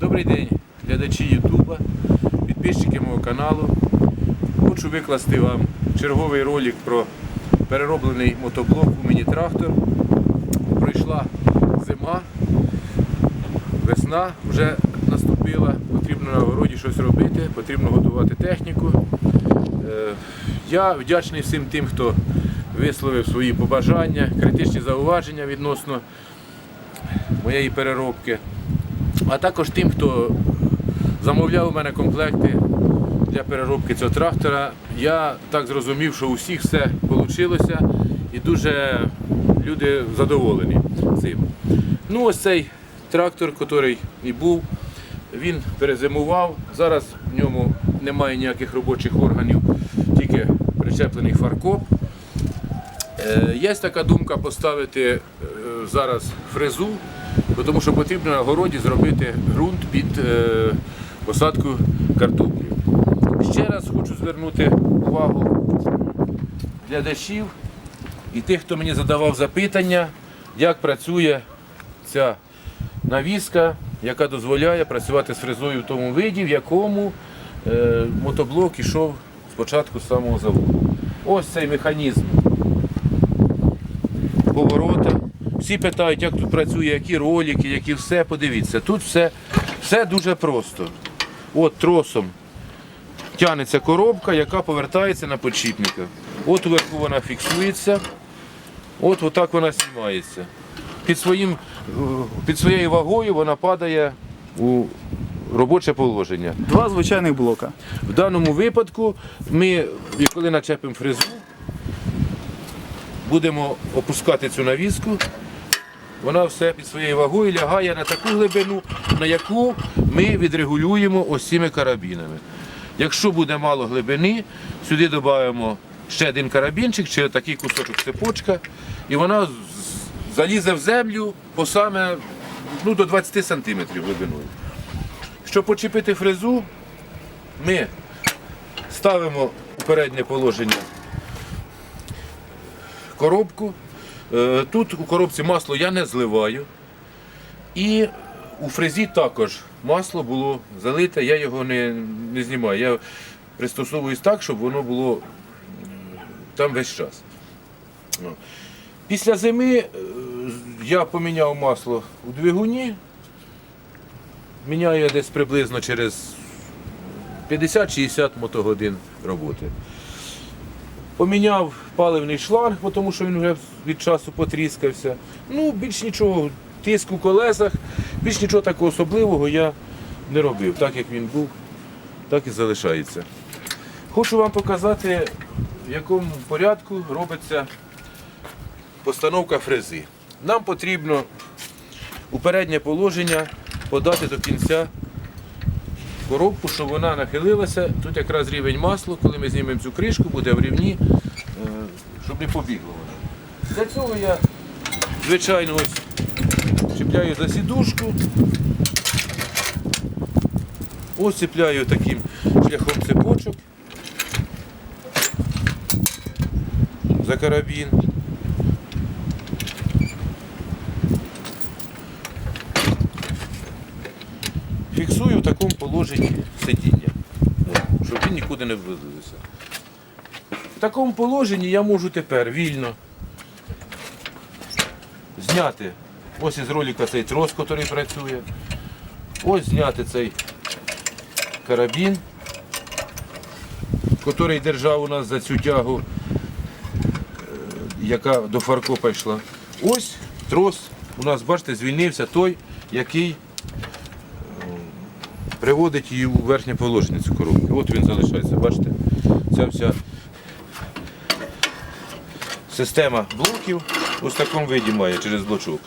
Добрий день, глядачі Ютуба, підписчики мого каналу. Хочу викласти вам черговий ролик про перероблений мотоблок у міні-трактор. Пройшла зима, весна вже наступила, потрібно на городі щось робити, потрібно готувати техніку. Е, Я вдячний всім тим, хто висловив свої побажання, критичні зауваження відносно моєї переробки а також тим, хто замовляв у мене комплекти для переробки цього трактора. Я так зрозумів, що у всіх все вийшло і дуже люди задоволені цим. Ну, ось цей трактор, який і був, він перезимував. Зараз в ньому немає ніяких робочих органів, тільки причеплений фаркоп. Е, Є така думка поставити е, зараз фрезу, тому що потрібно на городі зробити ґрунт під е, посадку картоплі. Ще раз хочу звернути увагу глядачів і тих, хто мені задавав запитання, як працює ця навіска, яка дозволяє працювати з фрезою в тому виді, в якому е, мотоблок ішов спочатку з самого заводу. Ось цей механізм поворота. Всі питають, як тут працює, які ролики, які все. Подивіться, тут все, все дуже просто. От тросом тягнеться коробка, яка повертається на подшипника. От уверху вона фіксується, от отак вона знімається. Під, своїм, під своєю вагою вона падає у робоче положення. Два звичайних блока. В даному випадку ми, коли начепимо фрезу, будемо опускати цю навіску. Вона все під своєю вагою лягає на таку глибину, на яку ми відрегулюємо ось цими карабінами. Якщо буде мало глибини, сюди додаємо ще один карабінчик чи такий кусочок цепочка, і вона залізе в землю по саме ну, до 20 см глибиною. Щоб почепити фрезу, ми ставимо у переднє положення коробку. Е, Тут у коробці масло я не зливаю. І у фрезі також масло було залите, я його не, не знімаю. Я пристосовуюсь так, щоб воно було там весь час. Після зими е, я поміняв масло у двигуні. Міняю десь приблизно через 50-60 мотогодин роботи. Поміняв паливний шланг, тому що він вже від часу потріскався. Ну, більш нічого, тиск у колесах, більш нічого такого особливого я не робив. Так як він був, так і залишається. Хочу вам показати, в якому порядку робиться постановка фрези. Нам потрібно у переднє положення подати до кінця коробку, щоб вона нахилилася. Тут якраз рівень масла, коли ми знімемо цю кришку, буде в рівні, е, щоб не побігло вона. Для цього я, звичайно, ось чіпляю за сідушку. Ось цепляю таким шляхом цепочок за карабін. Фіксую в такому положенні сидіння, щоб він нікуди не ввалився. В такому положенні я можу тепер вільно зняти ось із ролика цей трос, який працює. Ось зняти цей карабін, який держав у нас за цю тягу, е, яка до фаркопа йшла. Ось трос у нас, бачите, звільнився той, який приводить її у верхнє положення цю коробку. От він залишається, бачите? Ця вся система блоків ось такому виді має через блочок.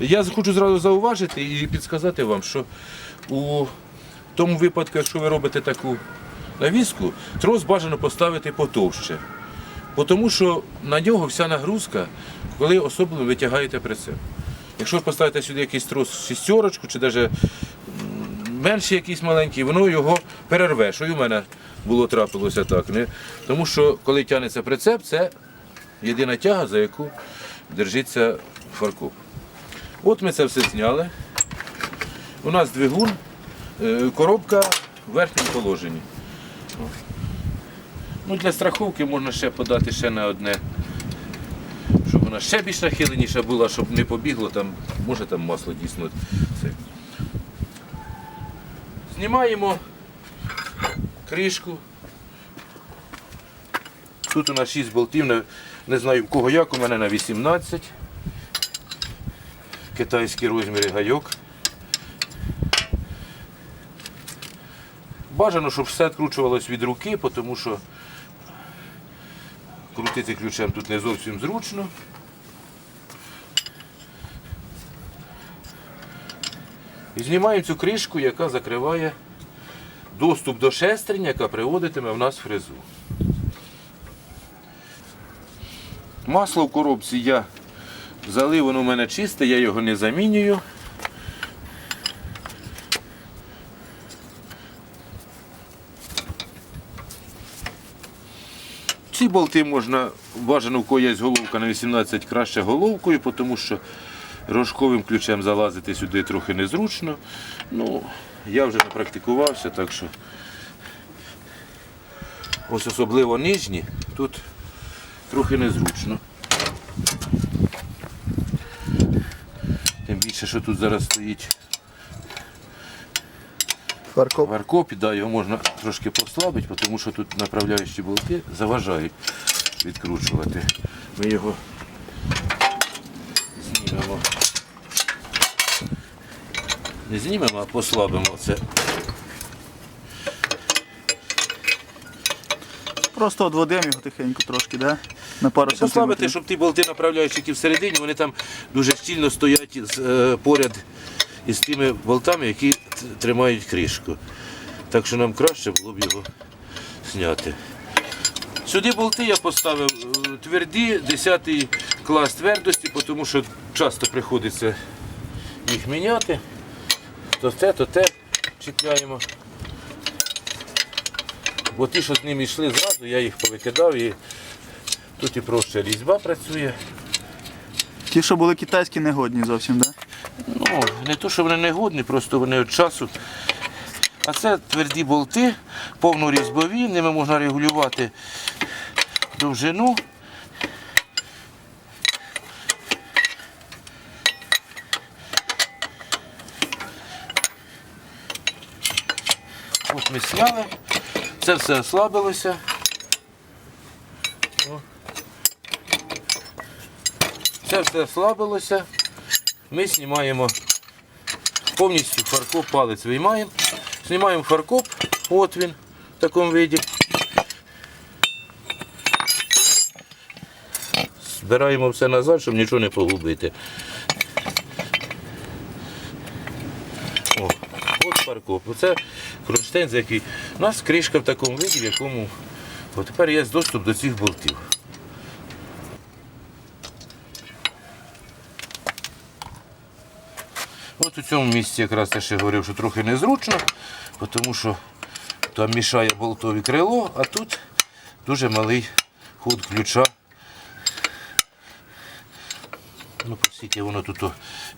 Я хочу зразу зауважити і підсказати вам, що у тому випадку, якщо ви робите таку навіску, трос бажано поставити потовще. Тому що на нього вся нагрузка, коли особливо витягаєте прицеп. Якщо ви поставите сюди якийсь трос шістерочку чи навіть менший якийсь маленький, воно його перерве. Що і в мене було трапилося так. Не? Тому що коли тягнеться прицеп, це єдина тяга, за яку держиться фаркоп. От ми це все зняли. У нас двигун Е, Коробка в верхньому положенні. Ну, для страховки можна ще подати ще на одне. Щоб вона ще більш нахиленіша була, щоб не побігло там, може там масло дійсно. Це. Знімаємо кришку. Тут у нас 6 болтів, не, знаю в кого як, у мене на 18. Китайські розміри гайок. Бажано, щоб все відкручувалось від руки, тому що крутити ключем тут не зовсім зручно. І знімаємо цю кришку, яка закриває доступ до шестерня, яка приводитиме в нас фрезу. Масло в коробці я залив, воно у мене чисте, я його не замінюю. Ці болти можна, бажано в є головка на 18 краще головкою, тому що рожковим ключем залазити сюди трохи незручно. Ну, я вже напрактикувався, так що ось особливо нижні, тут трохи незручно. Тим більше, що тут зараз стоїть. Варкоп, да, його можна трошки послабити, тому що тут направляючі болти заважають відкручувати. Ми його знімемо. Не знімемо, а послабимо це. Просто одводимо його тихенько трошки, да? На пару Послабити, щоб ті болти направляючі, які всередині, вони там дуже щільно стоять е, поряд із тими болтами, які тримають кришку. Так що нам краще було б його зняти. Сюди болти я поставив е, тверді, 10 клас твердості, тому що часто приходиться їх міняти. То те, то те чіпляємо. Бо ті, що з ними йшли зразу, я їх повикидав і тут і проще різьба працює. Ті, що були китайські, негодні зовсім, да? Ну, не то, що вони не годні, просто вони від часу. А це тверді болти, повнорізьбові, ними можна регулювати довжину. Сняли, це все ослабилося. Це все ослабилося. Ми знімаємо повністю фаркоп, палець виймаємо. Знімаємо фаркоп, от він в такому виді. Збираємо все назад, щоб нічого не погубити. О, от фаркоп. Оце кронштейн, за який. У нас кришка в такому виді, в якому от тепер є доступ до цих болтів. От у цьому місці якраз я ще говорив, що трохи незручно, тому що там мішає болтові крило, а тут дуже малий ход ключа. Ну, оскільки воно тут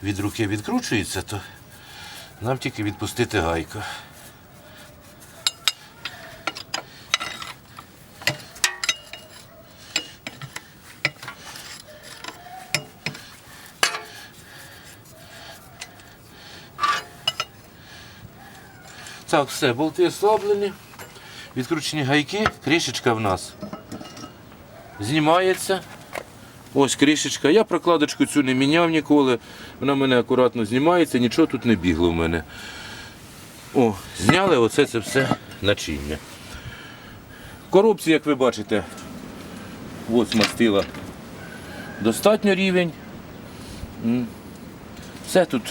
від руки відкручується, то нам тільки відпустити гайку. Так, все, болти ослаблені, відкручені гайки, кришечка в нас знімається. Ось кришечка. Я прокладочку цю не міняв ніколи. Вона в мене акуратно знімається, нічого тут не бігло в мене. О, зняли оце це все начиння. Коробці, як ви бачите, ось мастила достатньо рівень. Все тут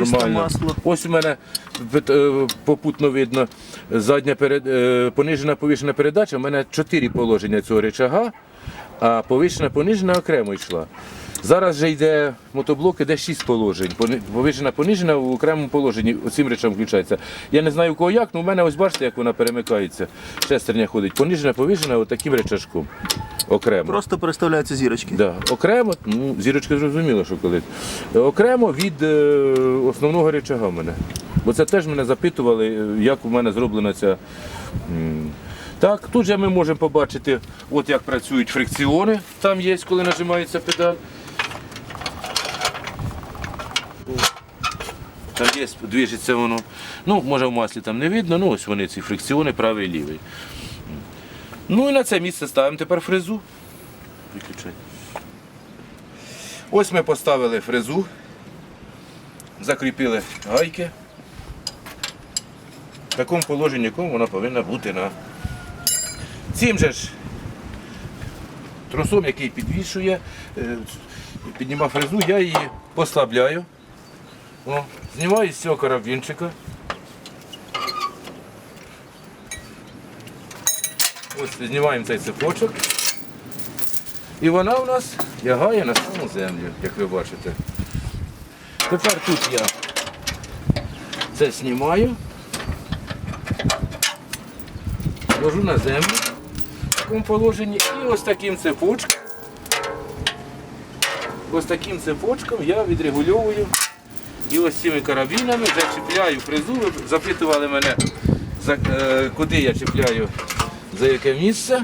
Чисте нормально. масло. Ось у мене е, попутно видно задня перед, е, понижена повішена передача. У мене чотири положення цього речага, а повишена понижена окремо йшла. Зараз же йде мотоблок, іде шість положень. Пони- Повишена понижена в окремому положенні оцим речам включається. Я не знаю у кого як, але у мене ось бачите, як вона перемикається. Шестерня ходить. Понижена, повишена отаким речашком. Окремо. Просто переставляються зірочки. Да. Окремо, ну, зірочка зрозуміло, що коли. Окремо від е, основного речага в мене. Бо це теж мене запитували, е, як у мене зроблена ця. Так, тут же ми можемо побачити, от як працюють фрикціони. Там є, коли нажимається педаль. Там є, движеться воно. Ну, може в маслі там не видно, ну ось вони ці фрикціони, правий і лівий. Ну і на це місце ставимо тепер фрезу. Виключай. Ось ми поставили фрезу, закріпили гайки. В такому положенні, якому вона повинна бути на цим же ж тросом, який підвішує, е, піднімав фрезу, я її послабляю. О, знімаю з цього карабінчика. Ось знімаємо цей цепочок. І вона у нас лягає на саму землю, як ви бачите. Тепер тут я це знімаю, ложу на землю в такому положенні і ось таким цепочком. Ось таким цепочком я відрегульовую і ось цими карабінами зачіпляю фрезу. Ви запитували мене, е, куди я чіпляю, за яке місце.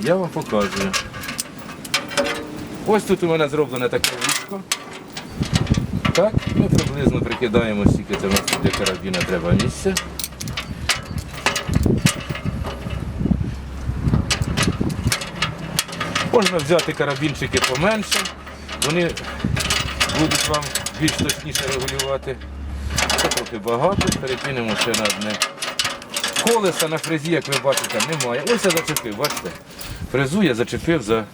Я вам показую. Ось тут у мене зроблене таке вушко. Так, ми приблизно прикидаємо, скільки це в нас для карабіна треба місця. Можна взяти карабінчики поменше, вони будуть вам більш точніше регулювати. Це трохи багато, перекинемо ще на одне. Колеса на фрезі, як ви бачите, немає. Ось я зачепив, бачите? Фрезу я зачепив за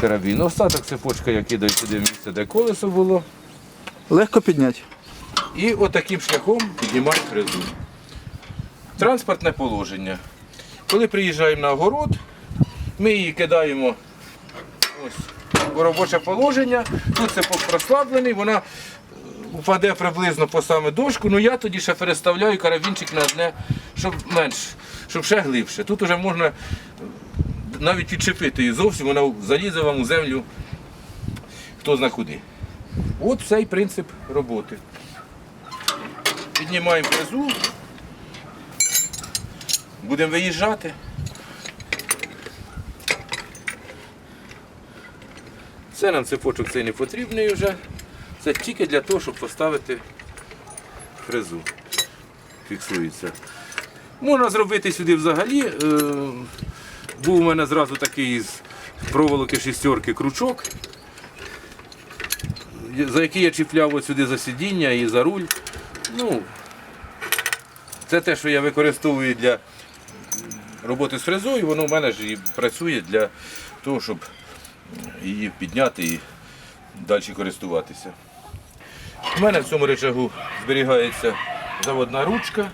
карабін. Остаток цепочка я кидаю сюди в місце, де колесо було. Легко підняти. І отаким шляхом піднімаю фрезу. Транспортне положення. Коли приїжджаємо на огород, ми її кидаємо ось у робоче положення. Тут це прослаблений, вона впаде приблизно по саме дошку, ну я тоді ще переставляю карабінчик на одне, щоб менш, щоб ще глибше. Тут вже можна е, навіть відчепити її зовсім, вона залізе вам у землю хто зна куди. От цей принцип роботи. Піднімаємо фрезу, будемо виїжджати. Це нам цепочок цей не потрібний вже. Це тільки для того, щоб поставити фрезу. Фіксується. Можна зробити сюди взагалі. е, Був у мене зразу такий з проволоки шістерки крючок, за який я чіпляв сюди за сидіння і за руль. Ну, це те, що я використовую для роботи з фрезою, воно в мене ж і працює для того, щоб її підняти і далі користуватися. У мене в цьому речагу зберігається заводна ручка.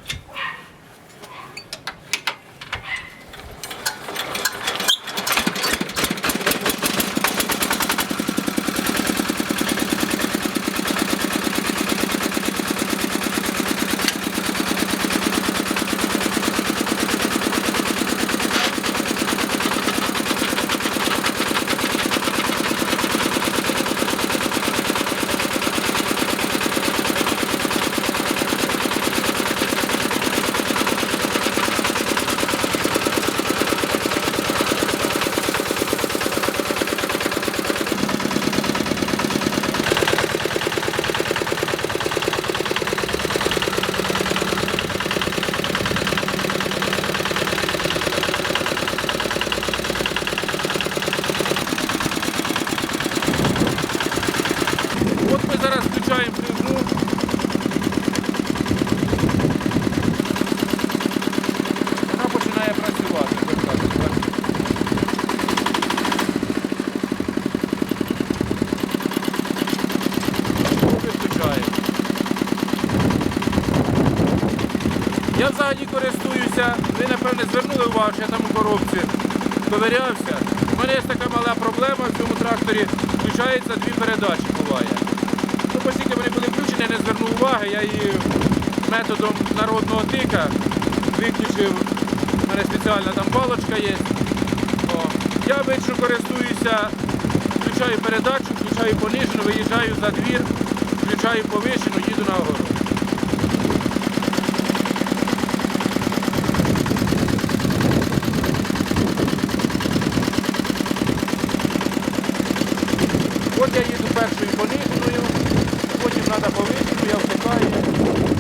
От ми зараз включаємо фрезу. Вона починає працювати. як кажуть, бачите. Виключаємо. Я взагалі користуюся, ви напевне що я там у коробці ковирявся. У мене є така мала проблема в цьому тракторі, включається дві передачі буває. Ну, оскільки вони були включені, я не звернув уваги, я її методом народного тика виключив. У мене спеціальна там палочка є. О. Я обично користуюся, включаю передачу, включаю понижену, виїжджаю за двір, включаю повишену, їду на город. От я їду першою пониженою, потім треба повишену, я втикаю.